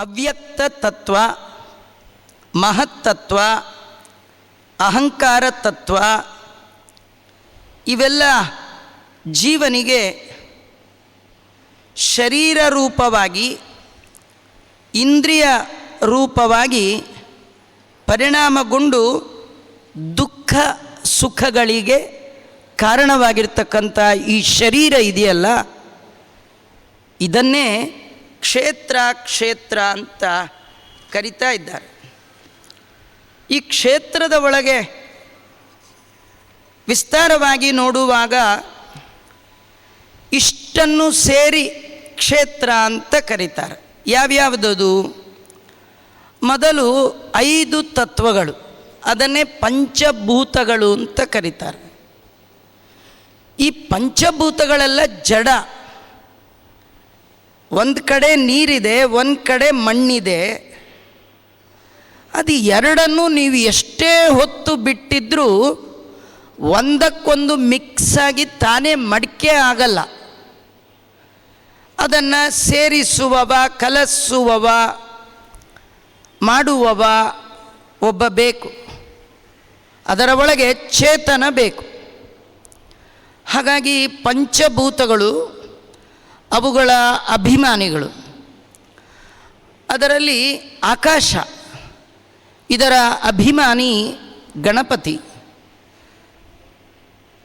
ಅವ್ಯಕ್ತ ತತ್ವ, ಮಹತ್ತತ್ವ, ಅಹಂಕಾರ ತತ್ವ, ಇವೆಲ್ಲ ಜೀವನಿಗೆ ಶರೀರ ರೂಪವಾಗಿ, ಇಂದ್ರಿಯ ರೂಪವಾಗಿ ಪರಿಣಾಮಗೊಂಡು ದುಃಖ ಸುಖಗಳಿಗೆ ಕಾರಣವಾಗಿರ್ತಕ್ಕಂಥ ಈ ಶರೀರ ಇದೆಯಲ್ಲ, ಇದನ್ನೇ ಕ್ಷೇತ್ರ ಕ್ಷೇತ್ರ ಅಂತ ಕರಿತಾ ಇದ್ದಾರೆ. ಈ ಕ್ಷೇತ್ರದ ಒಳಗೆ ವಿಸ್ತಾರವಾಗಿ ನೋಡುವಾಗ ಇಷ್ಟನ್ನು ಸೇರಿ ಕ್ಷೇತ್ರ ಅಂತ ಕರೀತಾರೆ. ಯಾವ್ಯಾವುದದು? ಮೊದಲು ಐದು ತತ್ವಗಳು, ಅದನ್ನೇ ಪಂಚಭೂತಗಳು ಅಂತ ಕರೀತಾರೆ. ಈ ಪಂಚಭೂತಗಳೆಲ್ಲ ಜಡ. ಒಂದು ಕಡೆ ನೀರಿದೆ, ಒಂದು ಕಡೆ ಮಣ್ಣಿದೆ. ಅದು ಎರಡನ್ನೂ ನೀವು ಎಷ್ಟೇ ಹೊತ್ತು ಬಿಟ್ಟಿದ್ರೂ ಒಂದಕ್ಕೊಂದು ಮಿಕ್ಸ್ ಆಗಿ ತಾನೇ ಮಡಿಕೆ ಆಗಲ್ಲ. ಅದನ್ನು ಸೇರಿಸುವವ, ಕಲಸುವವ, ಮಾಡುವವ ಒಬ್ಬ ಬೇಕು. ಅದರ ಒಳಗೆ ಚೇತನ ಬೇಕು. ಹಾಗಾಗಿ ಪಂಚಭೂತಗಳು ಅವುಗಳ ಅಭಿಮಾನಿಗಳು. ಅದರಲ್ಲಿ ಆಕಾಶ, ಇದರ ಅಭಿಮಾನಿ ಗಣಪತಿ.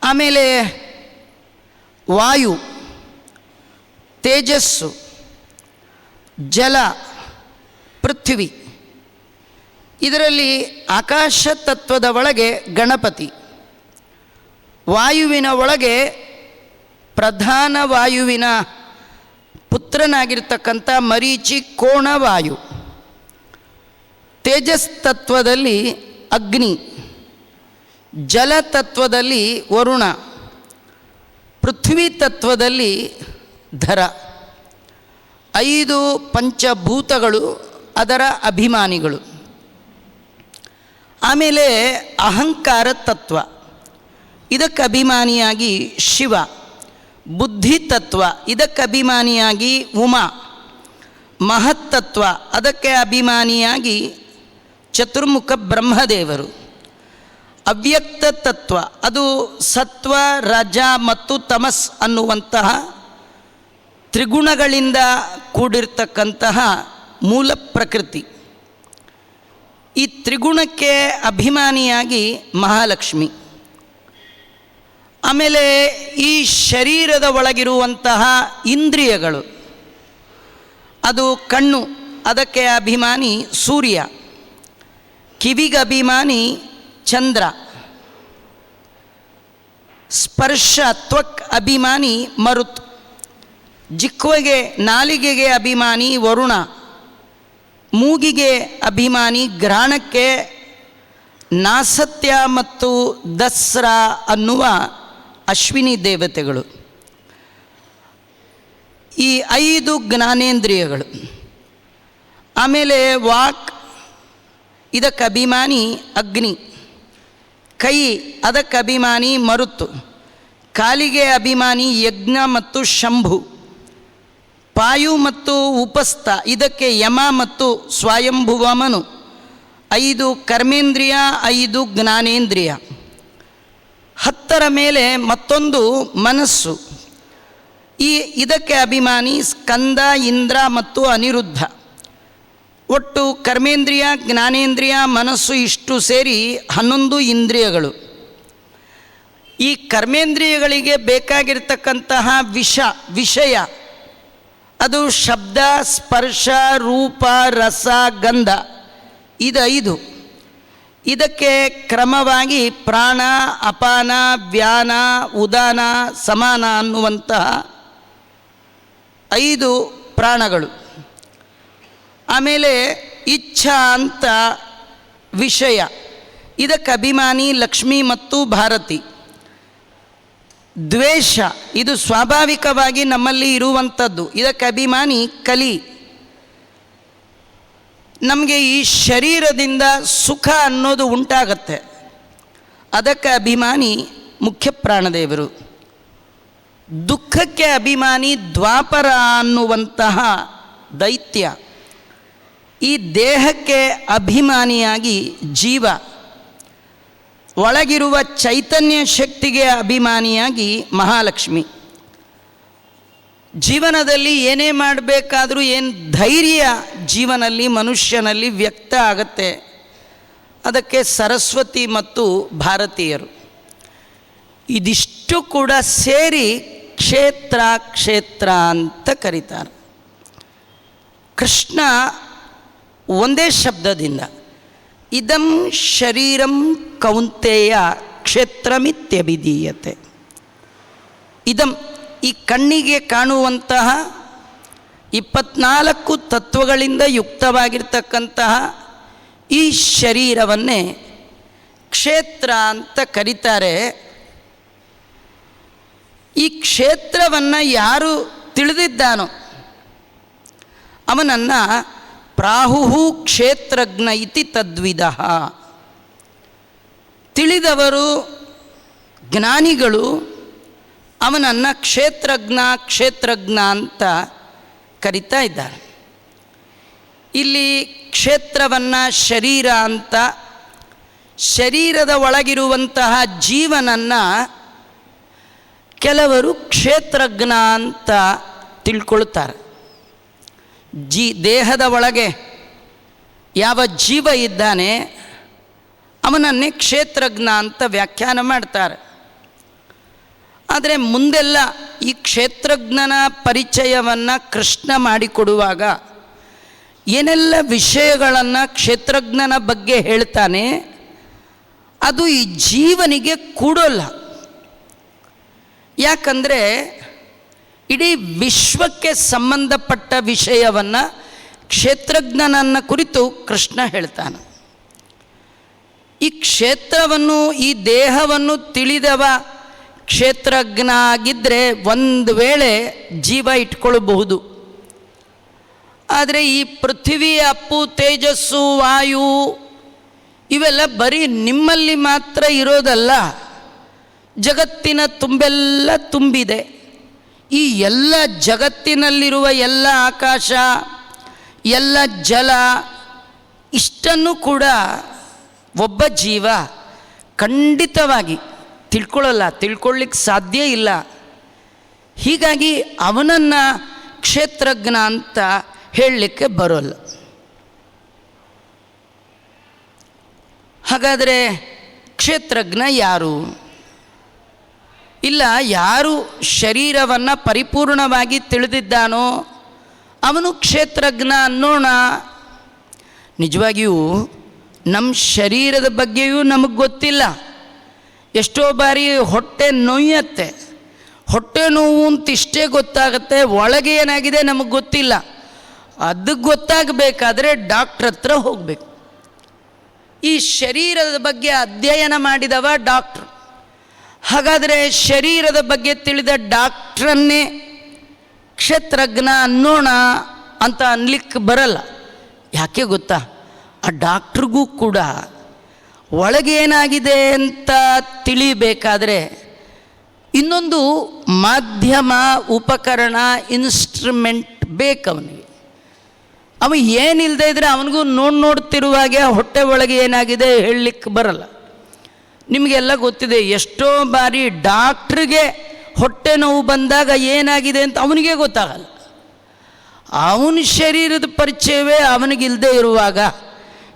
ಆಮೇಲೆ ವಾಯು, ತೇಜಸ್ಸು, ಜಲ, ಪೃಥ್ವಿ. ಇದರಲ್ಲಿ ಆಕಾಶ ತತ್ವದ ಒಳಗೆ ಗಣಪತಿ. ವಾಯುವಿನ ಒಳಗೆ ಪ್ರಧಾನ ವಾಯುವಿನ ಪುತ್ರನಾಗಿರ್ತಕ್ಕಂಥ ಮರೀಚಿ ಕೋಣವಾಯು. ತೇಜಸ್ ತತ್ವದಲ್ಲಿ ಅಗ್ನಿ. ಜಲತತ್ವದಲ್ಲಿ ವರುಣ. ಪೃಥ್ವಿ ತತ್ವದಲ್ಲಿ ಧರ. ಐದು ಪಂಚಭೂತಗಳು ಅದರ ಅಭಿಮಾನಿಗಳು. ಆಮೇಲೆ ಅಹಂಕಾರ ತತ್ವ. ಇದಕ್ಕೆ ಅಭಿಮಾನಿಯಾಗಿ ಶಿವ. ಬುದ್ಧಿ ತತ್ವ ಇದಕ್ಕೆ ಅಭಿಮಾನಿಯಾಗಿ ಉಮಾ. ಮಹತ್ತತ್ವ, ಅದಕ್ಕೆ ಅಭಿಮಾನಿಯಾಗಿ ಚತುರ್ಮುಖ ಬ್ರಹ್ಮದೇವರು. ಅವ್ಯಕ್ತ ತತ್ವ ಅದು ಸತ್ವ, ರಜ ಮತ್ತು ತಮಸ್ ಅನ್ನುವಂತಹ ತ್ರಿಗುಣಗಳಿಂದ ಕೂಡಿರ್ತಕ್ಕಂತಹ ಮೂಲ ಪ್ರಕೃತಿ. ಈ ತ್ರಿಗುಣಕ್ಕೆ ಅಭಿಮಾನಿಯಾಗಿ ಮಹಾಲಕ್ಷ್ಮಿ. ಆಮೇಲೆ ಈ ಶರೀರದ ಒಳಗಿರುವಂತಹ ಇಂದ್ರಿಯಗಳು, ಅದು ಕಣ್ಣು, ಅದಕ್ಕೆ ಅಭಿಮಾನಿ ಸೂರ್ಯ, ಕಿವಿಗೆ ಅಭಿಮಾನಿ ಚಂದ್ರ, ಸ್ಪರ್ಶ ತ್ವಕ್ ಅಭಿಮಾನಿ ಮರುತ್ ಜಿಕ್ವೆಗೆ ನಾಲಿಗೆಗೆ ಅಭಿಮಾನಿ ವರುಣ, ಮೂಗಿಗೆ ಅಭಿಮಾನಿ ಗ್ರಹಣಕ್ಕೆ ನಾಸತ್ಯ ಮತ್ತು ದಸ್ರಾ ಅನ್ನುವ ಅಶ್ವಿನಿ ದೇವತೆಗಳು. ಈ ಐದು ಜ್ಞಾನೇಂದ್ರಿಯಗಳು. ಆಮೇಲೆ ವಾಕ್, ಇದಕ್ಕೆ ಅಭಿಮಾನಿ ಅಗ್ನಿ. ಕೈ, ಅದಕ್ಕೆ ಅಭಿಮಾನಿ ಮರುತು ಕಾಲಿಗೆ ಅಭಿಮಾನಿ ಯಜ್ಞ ಮತ್ತು ಶಂಭು. ಪಾಯು ಮತ್ತು ಉಪಸ್ಥ, ಇದಕ್ಕೆ ಯಮ ಮತ್ತು ಸ್ವಯಂಭುವಮನು. ಐದು ಕರ್ಮೇಂದ್ರಿಯ, ಐದು ಜ್ಞಾನೇಂದ್ರಿಯ. ಹತ್ತರ ಮೇಲೆ ಮತ್ತೊಂದು ಮನಸ್ಸು. ಈ ಇದಕ್ಕೆ ಅಭಿಮಾನಿ ಸ್ಕಂದ, ಇಂದ್ರ ಮತ್ತು ಅನಿರುದ್ಧ. ಒಟ್ಟು ಕರ್ಮೇಂದ್ರಿಯ, ಜ್ಞಾನೇಂದ್ರಿಯ ಮನಸ್ಸು ಇಷ್ಟು ಸೇರಿ ಹನ್ನೊಂದು ಇಂದ್ರಿಯಗಳು. ಈ ಕರ್ಮೇಂದ್ರಿಯಗಳಿಗೆ ಬೇಕಾಗಿರ್ತಕ್ಕಂತಹ ವಿಷ, ವಿಷಯ. ಅದು ಶಬ್ದ, ಸ್ಪರ್ಶ, ರೂಪ, ರಸ, ಗಂಧ. ಇದು ಐದು ಇದಕ್ಕೆ ಕ್ರಮವಾಗಿ ಪ್ರಾಣ, ಅಪಾನ, ವ್ಯಾನ, ಉದಾನ, ಸಮಾನ ಅನ್ನುವಂತಹ ಐದು ಪ್ರಾಣಗಳು. ಆಮೇಲೆ ಇಚ್ಛಾ ಅಂತ ವಿಷಯ. ಇದಕ್ಕೆ ಅಭಿಮಾನಿ, ಲಕ್ಷ್ಮಿ ಮತ್ತು ಭಾರತಿ. ದ್ವೇಷ, ಇದು ಸ್ವಾಭಾವಿಕವಾಗಿ ನಮ್ಮಲ್ಲಿ ಇರುವಂಥದ್ದು. ಇದಕ್ಕೆ ಅಭಿಮಾನಿ ಕಲಿ. ನಮಗೆ ಈ ಶರೀರದಿಂದ ಸುಖ ಅನ್ನೋದು ಉಂಟಾಗತ್ತೆ. ಅದಕ್ಕೆ ಅಭಿಮಾನಿ ಮುಖ್ಯ ಪ್ರಾಣದೇವರು. ದುಃಖಕ್ಕೆ ಅಭಿಮಾನಿ ದ್ವಾಪರ ಅನ್ನುವಂತಹ ದೈತ್ಯ. ಈ ದೇಹಕ್ಕೆ ಅಭಿಮಾನಿಯಾಗಿ ಜೀವ. ಒಳಗಿರುವ ಚೈತನ್ಯ ಶಕ್ತಿಗೆ ಅಭಿಮಾನಿಯಾಗಿ ಮಹಾಲಕ್ಷ್ಮಿ. ಜೀವನದಲ್ಲಿ ಏನೇ ಮಾಡಬೇಕಾದರೂ ಏನು ಧೈರ್ಯ ಜೀವನಲ್ಲಿ, ಮನುಷ್ಯನಲ್ಲಿ ವ್ಯಕ್ತ ಆಗತ್ತೆ. ಅದಕ್ಕೆ ಸರಸ್ವತಿ ಮತ್ತು ಭಾರತೀಯರು. ಇದಿಷ್ಟು ಕೂಡ ಸೇರಿ ಕ್ಷೇತ್ರ ಕ್ಷೇತ್ರ ಅಂತ ಕರೀತಾರೆ. ಕೃಷ್ಣ ಒಂದೇ ಶಬ್ದದಿಂದ ಇದಂ ಶರೀರಂ ಕೌಂತೆಯ ಕ್ಷೇತ್ರಮಿತ್ಯಭಿಧೀಯತೆ. ಇದಂ ಈ ಕಣ್ಣಿಗೆ ಕಾಣುವಂತಹ ಇಪ್ಪತ್ನಾಲ್ಕು ತತ್ವಗಳಿಂದ ಯುಕ್ತವಾಗಿರ್ತಕ್ಕಂತಹ ಈ ಶರೀರವನ್ನೇ ಕ್ಷೇತ್ರ ಅಂತ ಕರೀತಾರೆ. ಈ ಕ್ಷೇತ್ರವನ್ನು ಯಾರು ತಿಳಿದಿದ್ದಾನೋ ಅವನನ್ನು ಪ್ರಾಹುಹು ಕ್ಷೇತ್ರಜ್ಞ ಇತಿ ತದ್ವಿಧ ತಿಳಿದವರು ಜ್ಞಾನಿಗಳು ಅವನನ್ನು ಕ್ಷೇತ್ರಜ್ಞ ಕ್ಷೇತ್ರಜ್ಞ ಅಂತ ಕರಿತಾ ಇದ್ದಾರೆ. ಇಲ್ಲಿ ಕ್ಷೇತ್ರವನ್ನು ಶರೀರ ಅಂತ, ಶರೀರದ ಒಳಗಿರುವಂತಹ ಜೀವನನ್ನು ಕೆಲವರು ಕ್ಷೇತ್ರಜ್ಞ ಅಂತ ತಿಳ್ಕೊಳ್ತಾರೆ. ಜಿ, ದೇಹದ ಒಳಗೆ ಯಾವ ಜೀವ ಇದ್ದಾನೆ, ಅವನನ್ನೇ ಕ್ಷೇತ್ರಜ್ಞ ಅಂತ ವ್ಯಾಖ್ಯಾನ ಮಾಡ್ತಾರೆ. ಆದರೆ ಮುಂದೆಲ್ಲ ಈ ಕ್ಷೇತ್ರಜ್ಞನ ಪರಿಚಯವನ್ನು ಕೃಷ್ಣ ಮಾಡಿಕೊಡುವಾಗ ಏನೆಲ್ಲ ವಿಷಯಗಳನ್ನು ಕ್ಷೇತ್ರಜ್ಞನ ಬಗ್ಗೆ ಹೇಳ್ತಾನೆ, ಅದು ಈ ಜೀವನಿಗೆ ಕೂಡಲ್ಲ. ಯಾಕಂದರೆ ಇಡೀ ವಿಶ್ವಕ್ಕೆ ಸಂಬಂಧಪಟ್ಟ ವಿಷಯವನ್ನು ಕ್ಷೇತ್ರಜ್ಞನನ್ನು ಕುರಿತು ಕೃಷ್ಣ ಹೇಳ್ತಾನೆ. ಈ ಕ್ಷೇತ್ರವನ್ನು, ಈ ದೇಹವನ್ನು ತಿಳಿದವ ಕ್ಷೇತ್ರಜ್ಞ ಆಗಿದ್ದರೆ ಒಂದು ವೇಳೆ ಜೀವ ಇಟ್ಕೊಳ್ಬಹುದು. ಆದರೆ ಈ ಪೃಥ್ವಿ ಅಪ್ಪು, ತೇಜಸ್ಸು, ವಾಯು ಇವೆಲ್ಲ ಬರೀ ನಿಮ್ಮಲ್ಲಿ ಮಾತ್ರ ಇರೋದಲ್ಲ, ಜಗತ್ತಿನ ತುಂಬೆಲ್ಲ ತುಂಬಿದೆ. ಈ ಎಲ್ಲ ಜಗತ್ತಿನಲ್ಲಿರುವ ಎಲ್ಲ ಆಕಾಶ, ಎಲ್ಲ ಜಲ, ಇಷ್ಟನ್ನು ಕೂಡ ಒಬ್ಬ ಜೀವ ಖಂಡಿತವಾಗಿ ತಿಳ್ಕೊಳ್ಳಲ್ಲ ತಿಳ್ಕೊಳ್ಳಿಕ್ಕೆ ಸಾಧ್ಯ ಇಲ್ಲ. ಹೀಗಾಗಿ ಅವನನ್ನು ಕ್ಷೇತ್ರಜ್ಞ ಅಂತ ಹೇಳಲಿಕ್ಕೆ ಬರೋಲ್ಲ. ಹಾಗಾದರೆ ಕ್ಷೇತ್ರಜ್ಞ ಯಾರು? ಇಲ್ಲ, ಯಾರು ಶರೀರವನ್ನು ಪರಿಪೂರ್ಣವಾಗಿ ತಿಳಿದಿದ್ದಾನೋ ಅವನು ಕ್ಷೇತ್ರಜ್ಞ ಅನ್ನೋಣ. ನಿಜವಾಗಿಯೂ ನಮ್ಮ ಶರೀರದ ಬಗ್ಗೆಯೂ ನಮಗೆ ಗೊತ್ತಿಲ್ಲ. ಎಷ್ಟೋ ಬಾರಿ ಹೊಟ್ಟೆ ನೋಯತ್ತೆ. ಹೊಟ್ಟೆ ನೋವು ಅಂತ ಇಷ್ಟೇ ಗೊತ್ತಾಗುತ್ತೆ, ಒಳಗೆ ಏನಾಗಿದೆ ನಮಗೆ ಗೊತ್ತಿಲ್ಲ. ಅದಕ್ಕೆ ಗೊತ್ತಾಗಬೇಕಾದ್ರೆ ಡಾಕ್ಟ್ರ್ ಹತ್ರ ಹೋಗಬೇಕು. ಈ ಶರೀರದ ಬಗ್ಗೆ ಅಧ್ಯಯನ ಮಾಡಿದವ ಡಾಕ್ಟ್ರು. ಹಾಗಾದರೆ ಶರೀರದ ಬಗ್ಗೆ ತಿಳಿದ ಡಾಕ್ಟ್ರನ್ನೇ ಕ್ಷೇತ್ರಜ್ಞ ಅನ್ನೋಣ ಅಂತ ಅನ್ಲಿಕ್ಕೆ ಬರಲ್ಲ. ಯಾಕೆ ಗೊತ್ತಾ? ಆ ಡಾಕ್ಟ್ರಿಗೂ ಕೂಡ ಒಳಗೇನಾಗಿದೆ ಅಂತ ತಿಳಿಬೇಕಾದರೆ ಇನ್ನೊಂದು ಮಾಧ್ಯಮ ಉಪಕರಣ ಇನ್ಸ್ಟ್ರುಮೆಂಟ್ ಬೇಕು ಅವನಿಗೆ ಅವ ಏನಿಲ್ಲದೆ ಇದ್ರೆ ಅವನಿಗೂ ನೋಡಿ ನೋಡ್ತಿರುವಾಗೆ ಹೊಟ್ಟೆ ಒಳಗೆ ಏನಾಗಿದೆ ಹೇಳಲಿಕ್ಕೆ ಬರಲ್ಲ. ನಿಮಗೆಲ್ಲ ಗೊತ್ತಿದೆ, ಎಷ್ಟೋ ಬಾರಿ ಡಾಕ್ಟ್ರಿಗೆ ಹೊಟ್ಟೆ ನೋವು ಬಂದಾಗ ಏನಾಗಿದೆ ಅಂತ ಅವನಿಗೆ ಗೊತ್ತಾಗಲ್ಲ. ಅವನ ಶರೀರದ ಪರಿಚಯವೇ ಅವನಿಗಿಲ್ಲದೆ ಇರುವಾಗ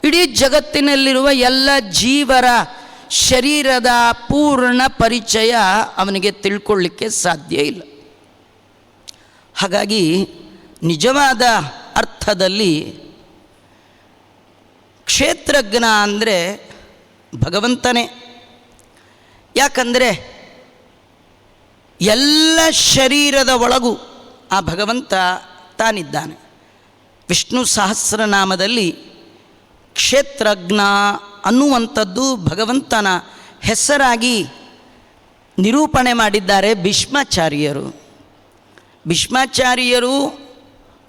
ಇಡೀ ಜಗತ್ತಿನಲ್ಲಿರುವ ಎಲ್ಲ ಜೀವರ ಶರೀರದ ಪೂರ್ಣ ಪರಿಚಯ ಅವನಿಗೆ ತಿಳ್ಕೊಳ್ಳಿಕ್ಕೆ ಸಾಧ್ಯ ಇಲ್ಲ. ಹಾಗಾಗಿ ನಿಜವಾದ ಅರ್ಥದಲ್ಲಿ ಕ್ಷೇತ್ರಜ್ಞ ಅಂದರೆ ಭಗವಂತನೇ. ಯಾಕಂದರೆ ಎಲ್ಲ ಶರೀರದ ಒಳಗೂ ಆ ಭಗವಂತ ತಾನಿದ್ದಾನೆ. ವಿಷ್ಣು ಸಹಸ್ರನಾಮದಲ್ಲಿ ಕ್ಷೇತ್ರಜ್ಞ ಅನ್ನುವಂಥದ್ದು ಭಗವಂತನ ಹೆಸರಾಗಿ ನಿರೂಪಣೆ ಮಾಡಿದ್ದಾರೆ ಭೀಷ್ಮಾಚಾರ್ಯರು. ಭೀಷ್ಮಾಚಾರ್ಯರು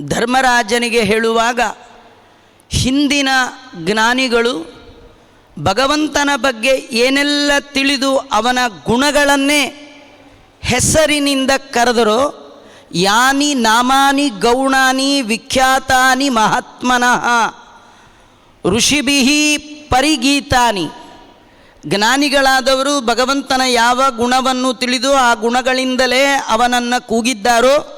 ಧರ್ಮರಾಜನಿಗೆ ಹೇಳುವಾಗ ಹಿಂದಿನ ಜ್ಞಾನಿಗಳು ಭಗವಂತನ ಬಗ್ಗೆ ಏನೆಲ್ಲ ತಿಳಿದು ಅವನ ಗುಣಗಳನ್ನೇ ಹೆಸರಿನಿಂದ ಕರೆದರೋ ಯಾನಿ ನಾಮಾನಿ ಗೌಣಾನಿ ವಿಖ್ಯಾತಾನಿ ಮಹಾತ್ಮನಃ ಋಷಿಭಿಹಿ ಪರಿಗೀತಾನಿ. ಜ್ಞಾನಿಗಳಾದವರು ಭಗವಂತನ ಯಾವ ಗುಣವನ್ನು ತಿಳಿದು ಆ ಗುಣಗಳಿಂದಲೇ ಅವನನ್ನು ಕೂಗಿದ್ದಾರೋ,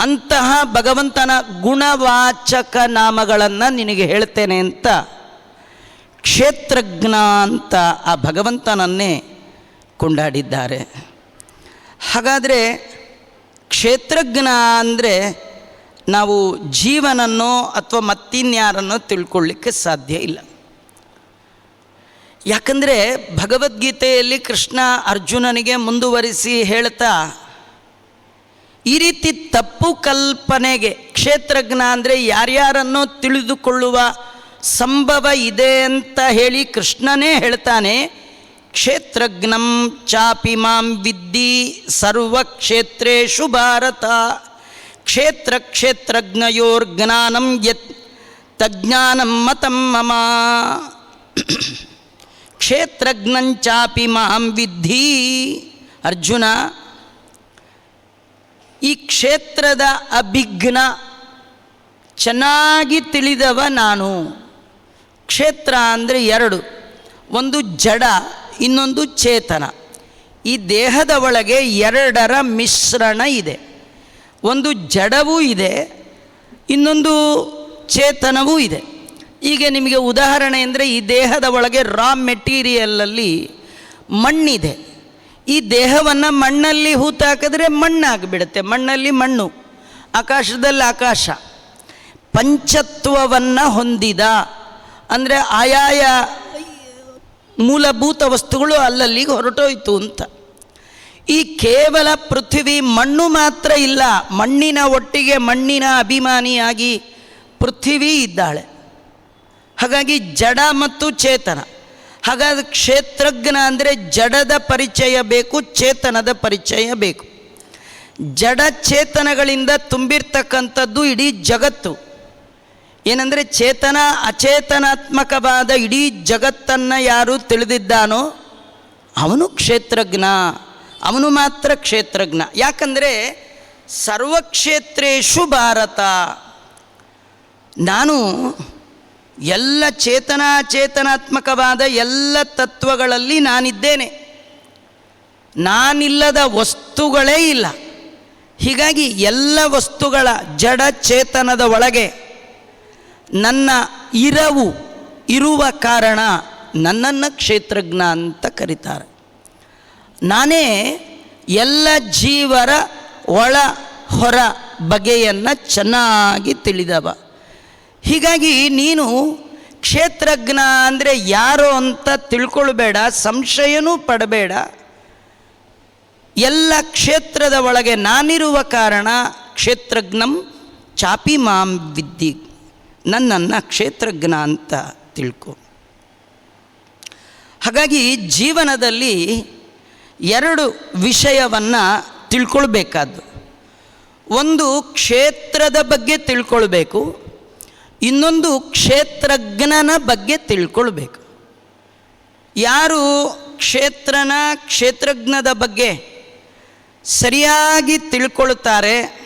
ಅಂತಹ ಭಗವಂತನ ಗುಣವಾಚಕ ನಾಮಗಳನ್ನು ನಿನಗೆ ಹೇಳ್ತೇನೆ ಅಂತ ಕ್ಷೇತ್ರಜ್ಞ ಅಂತ ಆ ಭಗವಂತನನ್ನೇ ಕೊಂಡಾಡಿದ್ದಾರೆ. ಹಾಗಾದರೆ ಕ್ಷೇತ್ರಜ್ಞ ಅಂದರೆ ನಾವು ಜೀವನನ್ನು ಅಥವಾ ಮತ್ತಿನ್ಯಾರನ್ನು ತಿಳ್ಕೊಳ್ಳಿಕ್ಕೆ ಸಾಧ್ಯ ಇಲ್ಲ. ಯಾಕಂದರೆ ಭಗವದ್ಗೀತೆಯಲ್ಲಿ ಕೃಷ್ಣ ಅರ್ಜುನನಿಗೆ ಮುಂದುವರಿಸಿ ಹೇಳ್ತಾ, ಈ ರೀತಿ ತಪ್ಪು ಕಲ್ಪನೆಗೆ ಕ್ಷೇತ್ರಜ್ಞ ಅಂದರೆ ಯಾರ್ಯಾರನ್ನು ತಿಳಿದುಕೊಳ್ಳುವ ಸಂಭವ ಇದೆ ಅಂತ ಹೇಳಿ ಕೃಷ್ಣನೇ ಹೇಳ್ತಾನೆ, ಕ್ಷೇತ್ರಜ್ಞಂ ಚಾಪಿ ಮಾಂ ವಿದ್ದಿ ಸರ್ವಕ್ಷೇತ್ರೇಷು ಭಾರತ. ಕ್ಷೇತ್ರ ಕ್ಷೇತ್ರಜ್ಞಯೋರ್ಜ್ಞಾನಂ ಯತ್ ತಜ್ಞಾನಂ ಮತಂ ಮಮ. ಕ್ಷೇತ್ರಜ್ಞಂಚಾಪಿ ಮಾಂ ವಿದ್ಧಿ. ಅರ್ಜುನ, ಈ ಕ್ಷೇತ್ರದ ಅಭಿಘ್ನ ಚೆನ್ನಾಗಿ ತಿಳಿದವ ನಾನು. ಕ್ಷೇತ್ರ ಅಂದರೆ ಎರಡು, ಒಂದು ಜಡ, ಇನ್ನೊಂದು ಚೇತನ. ಈ ದೇಹದ ಒಳಗೆ ಎರಡರ ಮಿಶ್ರಣ ಇದೆ. ಒಂದು ಜಡವೂ ಇದೆ, ಇನ್ನೊಂದು ಚೇತನವೂ ಇದೆ. ಈಗ ನಿಮಗೆ ಉದಾಹರಣೆ ಅಂದರೆ ಈ ದೇಹದ ಒಳಗೆ ರಾ ಮೆಟೀರಿಯಲಲ್ಲಿ ಮಣ್ಣಿದೆ. ಈ ದೇಹವನ್ನು ಮಣ್ಣಲ್ಲಿ ಹೂತಾಕಿದ್ರೆ ಮಣ್ಣಾಗಿಬಿಡುತ್ತೆ, ಮಣ್ಣಲ್ಲಿ ಮಣ್ಣು, ಆಕಾಶದಲ್ಲಿ ಆಕಾಶ. ಪಂಚತ್ವವನ್ನು ಹೊಂದಿದ, ಅಂದರೆ ಆಯಾಯ ಮೂಲಭೂತ ವಸ್ತುಗಳು ಅಲ್ಲಲ್ಲಿಗೆ ಹೊರಟೋಯ್ತು ಅಂತ. ಈ ಕೇವಲ ಪೃಥ್ವಿ ಮಣ್ಣು ಮಾತ್ರ ಇಲ್ಲ, ಮಣ್ಣಿನ ಒಟ್ಟಿಗೆ ಮಣ್ಣಿನ ಅಭಿಮಾನಿಯಾಗಿ ಪೃಥ್ವಿ ಇದ್ದಾಳೆ. ಹಾಗಾಗಿ ಜಡ ಮತ್ತು ಚೇತನ. ಹಾಗಾದ ಕ್ಷೇತ್ರಜ್ಞ ಅಂದರೆ ಜಡದ ಪರಿಚಯ ಬೇಕು, ಚೇತನದ ಪರಿಚಯ ಬೇಕು. ಜಡ ಚೇತನಗಳಿಂದ ತುಂಬಿರ್ತಕ್ಕಂಥದ್ದು ಇಡೀ ಜಗತ್ತು. ಏನಂದರೆ ಚೇತನ ಅಚೇತನಾತ್ಮಕವಾದ ಇಡೀ ಜಗತ್ತನ್ನು ಯಾರು ತಿಳಿದಿದ್ದಾನೋ ಅವನು ಕ್ಷೇತ್ರಜ್ಞ. ಅವನು ಮಾತ್ರ ಕ್ಷೇತ್ರಜ್ಞ. ಯಾಕಂದರೆ ಸರ್ವಕ್ಷೇತ್ರೇಷು ಭಾರತ. ನಾನು ಎಲ್ಲ ಚೇತನಾಚೇತನಾತ್ಮಕವಾದ ಎಲ್ಲ ತತ್ವಗಳಲ್ಲಿ ನಾನಿದ್ದೇನೆ. ನಾನಿಲ್ಲದ ವಸ್ತುಗಳೇ ಇಲ್ಲ. ಹೀಗಾಗಿ ಎಲ್ಲ ವಸ್ತುಗಳ ಜಡ ಚೇತನದ ಒಳಗೆ ನನ್ನ ಇರವು ಇರುವ ಕಾರಣ ನನ್ನನ್ನು ಕ್ಷೇತ್ರಜ್ಞ ಅಂತ ಕರೀತಾರೆ. ನಾನೇ ಎಲ್ಲ ಜೀವರ ಒಳ ಹೊರ ಬಗೆಯನ್ನು ಚೆನ್ನಾಗಿ ತಿಳಿದವ. ಹೀಗಾಗಿ ನೀನು ಕ್ಷೇತ್ರಜ್ಞ ಅಂದರೆ ಯಾರು ಅಂತ ತಿಳ್ಕೊಳ್ಬೇಡ, ಸಂಶಯನೂ ಪಡಬೇಡ. ಎಲ್ಲ ಕ್ಷೇತ್ರದ ಒಳಗೆ ನಾನಿರುವ ಕಾರಣ ಕ್ಷೇತ್ರಜ್ಞಂ ಚಾಪಿ ಮಾಂ ವಿದ್ದಿ. ನನ್ನನ್ನು ಕ್ಷೇತ್ರಜ್ಞ ಅಂತ ತಿಳ್ಕೊ. ಹಾಗಾಗಿ ಜೀವನದಲ್ಲಿ ಎರಡು ವಿಷಯವನ್ನು ತಿಳ್ಕೊಳ್ಬೇಕಾದ್ದು. ಒಂದು ಕ್ಷೇತ್ರದ ಬಗ್ಗೆ ತಿಳ್ಕೊಳ್ಬೇಕು, ಇನ್ನೊಂದು ಕ್ಷೇತ್ರಜ್ಞನ ಬಗ್ಗೆ ತಿಳ್ಕೊಳ್ಬೇಕು. ಯಾರು ಕ್ಷೇತ್ರನ ಕ್ಷೇತ್ರಜ್ಞದ ಬಗ್ಗೆ ಸರಿಯಾಗಿ ತಿಳ್ಕೊಳ್ತಾರೆ,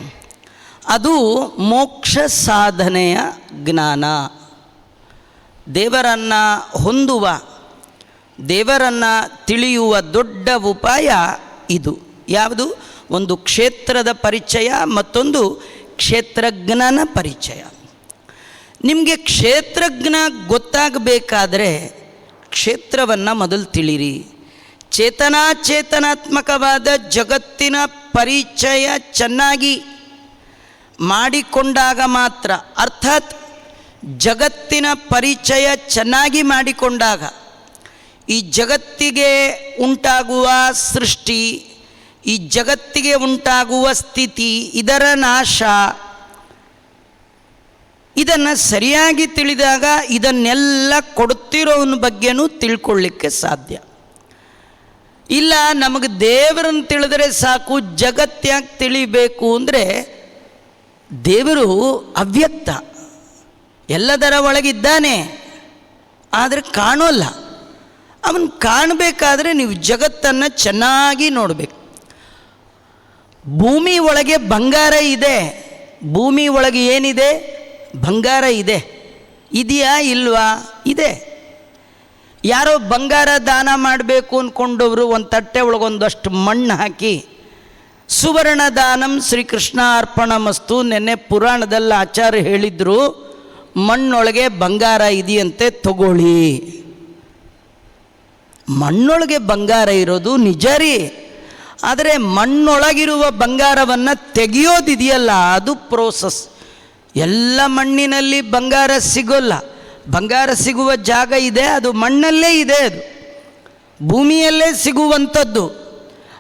ಅದು ಮೋಕ್ಷ ಸಾಧನೆಯ ಜ್ಞಾನ. ದೇವರನ್ನು ಹೊಂದುವ ದೇವರನ್ನು ತಿಳಿಯುವ ದೊಡ್ಡ ಉಪಾಯ ಇದು. ಯಾವುದು? ಒಂದು ಕ್ಷೇತ್ರದ ಪರಿಚಯ, ಮತ್ತೊಂದು ಕ್ಷೇತ್ರಜ್ಞನ ಪರಿಚಯ. ನಿಮಗೆ ಕ್ಷೇತ್ರಜ್ಞ ಗೊತ್ತಾಗಬೇಕಾದ್ರೆ ಕ್ಷೇತ್ರವನ್ನು ಮೊದಲು ತಿಳಿರಿ ಚೇತನಾಚೇತನಾತ್ಮಕವಾದ ಜಗತ್ತಿನ ಪರಿಚಯ ಚೆನ್ನಾಗಿ ಮಾಡಿಕೊಂಡಾಗ ಮಾತ್ರ, ಅರ್ಥಾತ್ ಜಗತ್ತಿನ ಪರಿಚಯ ಚೆನ್ನಾಗಿ ಮಾಡಿಕೊಂಡಾಗ ಈ ಜಗತ್ತಿಗೆ ಉಂಟಾಗುವ ಸೃಷ್ಟಿ, ಈ ಜಗತ್ತಿಗೆ ಉಂಟಾಗುವ ಸ್ಥಿತಿ, ಇದರ ನಾಶ, ಇದನ್ನು ಸರಿಯಾಗಿ ತಿಳಿದಾಗ ಇದನ್ನೆಲ್ಲ ಕೊಡುತ್ತಿರೋವನ ಬಗ್ಗೆನೂ ತಿಳ್ಕೊಳ್ಳಿಕ್ಕೆ ಸಾಧ್ಯ. ಇಲ್ಲ, ನಮಗೆ ದೇವರನ್ನು ತಿಳಿದರೆ ಸಾಕು ಜಗತ್ತ್ಯಾಕೆ ತಿಳಿಬೇಕು ಅಂದರೆ, ದೇವರು ಅವ್ಯಕ್ತ, ಎಲ್ಲದರ ಒಳಗಿದ್ದಾನೆ, ಆದರೆ ಕಾಣೋಲ್ಲ. ಅವನು ಕಾಣಬೇಕಾದ್ರೆ ನೀವು ಜಗತ್ತನ್ನು ಚೆನ್ನಾಗಿ ನೋಡಬೇಕು. ಭೂಮಿ ಒಳಗೆ ಬಂಗಾರ ಇದೆ. ಭೂಮಿ ಒಳಗೆ ಏನಿದೆ? ಬಂಗಾರ ಇದೆ. ಇದೆಯಾ ಇಲ್ವಾ? ಇದೆ. ಯಾರೋ ಬಂಗಾರ ದಾನ ಮಾಡಬೇಕು ಅಂದ್ಕೊಂಡವರು ಒಂದು ತಟ್ಟೆ ಒಳಗೊಂದಷ್ಟು ಮಣ್ಣು ಹಾಕಿ, ಸುವರ್ಣ ದಾನಂ ಶ್ರೀಕೃಷ್ಣ ಅರ್ಪಣ ಮಸ್ತು ನೆನ್ನೆ ಪುರಾಣದಲ್ಲಿ ಆಚಾರ್ಯ ಹೇಳಿದ್ರು, ಮಣ್ಣೊಳಗೆ ಬಂಗಾರ ಇದೆಯಂತೆ ತಗೊಳ್ಳಿ. ಮಣ್ಣೊಳಗೆ ಬಂಗಾರ ಇರೋದು ನಿಜ ರೀ. ಆದರೆ ಮಣ್ಣೊಳಗಿರುವ ಬಂಗಾರವನ್ನು ತೆಗೆಯೋದಿದೆಯಲ್ಲ, ಅದು ಪ್ರೋಸೆಸ್ ಎಲ್ಲ ಮಣ್ಣಿನಲ್ಲಿ ಬಂಗಾರ ಸಿಗೋಲ್ಲ. ಬಂಗಾರ ಸಿಗುವ ಜಾಗ ಇದೆ, ಅದು ಮಣ್ಣಲ್ಲೇ ಇದೆ ಅದು. ಭೂಮಿಯಲ್ಲೇ ಸಿಗುವಂಥದ್ದು.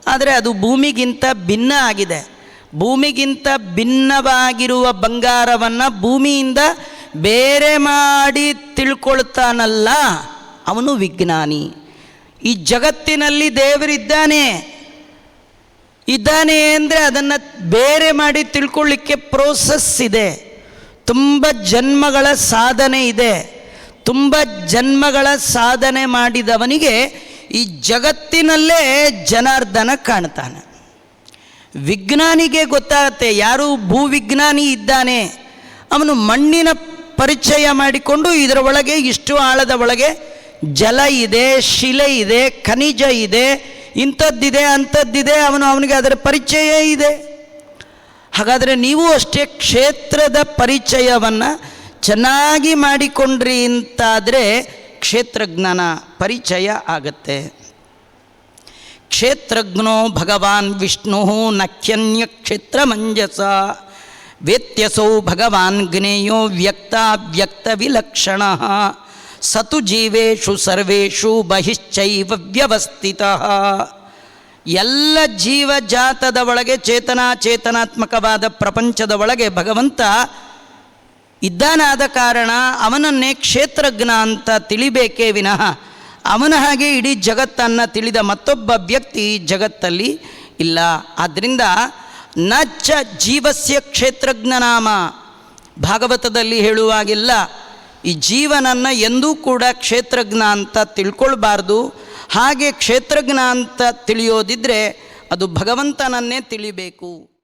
ಆದರೆ ಅದು ಭೂಮಿಗಿಂತ ಭಿನ್ನ ಆಗಿದೆ. ಭೂಮಿಗಿಂತ ಭಿನ್ನವಾಗಿರುವ ಬಂಗಾರವನ್ನು ಭೂಮಿಯಿಂದ ಬೇರೆ ಮಾಡಿ ತಿಳ್ಕೊಳ್ತಾನಲ್ಲ, ಅವನು ವಿಜ್ಞಾನಿ. ಈ ಜಗತ್ತಿನಲ್ಲಿ ದೇವರಿದ್ದಾನೆ. ಇದ್ದಾನೆ ಅಂದರೆ ಅದನ್ನು ಬೇರೆ ಮಾಡಿ ತಿಳ್ಕೊಳ್ಳಿಕ್ಕೆ ಪ್ರೋಸೆಸ್ ಇದೆ. ತುಂಬ ಜನ್ಮಗಳ ಸಾಧನೆ ಇದೆ. ತುಂಬ ಜನ್ಮಗಳ ಸಾಧನೆ ಮಾಡಿದವನಿಗೆ ಈ ಜಗತ್ತಿನಲ್ಲೇ ಜನಾರ್ದನ ಕಾಣ್ತಾನೆ. ವಿಜ್ಞಾನಿಗೆ ಗೊತ್ತಾಗತ್ತೆ, ಯಾರು ಭೂವಿಜ್ಞಾನಿ ಇದ್ದಾನೆ. ಅವನು ಮಣ್ಣಿನ ಪರಿಚಯ ಮಾಡಿಕೊಂಡು ಇದರ ಒಳಗೆ ಇಷ್ಟು ಆಳದ ಒಳಗೆ ಜಲ ಇದೆ, ಶಿಲೆ ಇದೆ, ಖನಿಜ ಇದೆ, ಇಂಥದ್ದಿದೆ, ಅಂಥದ್ದಿದೆ, ಅವನು ಅವನಿಗೆ ಅದರ ಪರಿಚಯ ಇದೆ. ಹಾಗಾದರೆ ನೀವು ಅಷ್ಟೇ ಕ್ಷೇತ್ರದ ಪರಿಚಯವನ್ನು ಚೆನ್ನಾಗಿ ಮಾಡಿಕೊಂಡ್ರಿ ಅಂತಾದರೆ ಕ್ಷೇತ್ರಜ್ಞಾನ ಪರಿಚಯ ಆಗತ್ತೆ. ಕ್ಷೇತ್ರಜ್ಞೋ ಭಗವಾನ್ ವಿಷ್ಣು ನಖ್ಯನ್ಯ ಕ್ಷೇತ್ರ ಮಂಜಸ, ವೇತ್ಯಸೌ ಭಗವಾನ್ ಜ್ಞೇಯೋ ವ್ಯಕ್ತ ವ್ಯಕ್ತ ವಿಲಕ್ಷಣ. ಸತು ಜೀವೇಶು ಸರ್ವೇಶು ಬಹಿಶ್ಚೈವ ವ್ಯವಸ್ಥಿತ. ಎಲ್ಲ ಜೀವಜಾತದ ಒಳಗೆ ಚೇತನಾಚೇತನಾತ್ಮಕವಾದ ಪ್ರಪಂಚದ ಒಳಗೆ ಭಗವಂತ ಇದ್ದಾನಾದ ಕಾರಣ ಅವನನ್ನೇ ಕ್ಷೇತ್ರಜ್ಞ ಅಂತ ತಿಳಿಬೇಕೇ ವಿನಃ. ಅವನ ಹಾಗೆ ಇಡೀ ಜಗತ್ತನ್ನು ತಿಳಿದ ಮತ್ತೊಬ್ಬ ವ್ಯಕ್ತಿ ಜಗತ್ತಲ್ಲಿ ಇಲ್ಲ. ಆದ್ದರಿಂದ ನ ಚ ಜೀವಸ್ಯ ಕ್ಷೇತ್ರಜ್ಞನಾಮ ಭಾಗವತದಲ್ಲಿ ಹೇಳುವಾಗೆಲ್ಲ ಈ ಜೀವನನ್ನು ಎಂದೂ ಕೂಡ ಕ್ಷೇತ್ರಜ್ಞ ಅಂತ ತಿಳ್ಕೊಳ್ಬಾರ್ದು. ಹಾಗೆ ಕ್ಷೇತ್ರಜ್ಞ ಅಂತ ತಿಳಿಯೋದಿದ್ರೆ ಅದು ಭಗವಂತನನ್ನೇ ತಿಳಿಬೇಕು.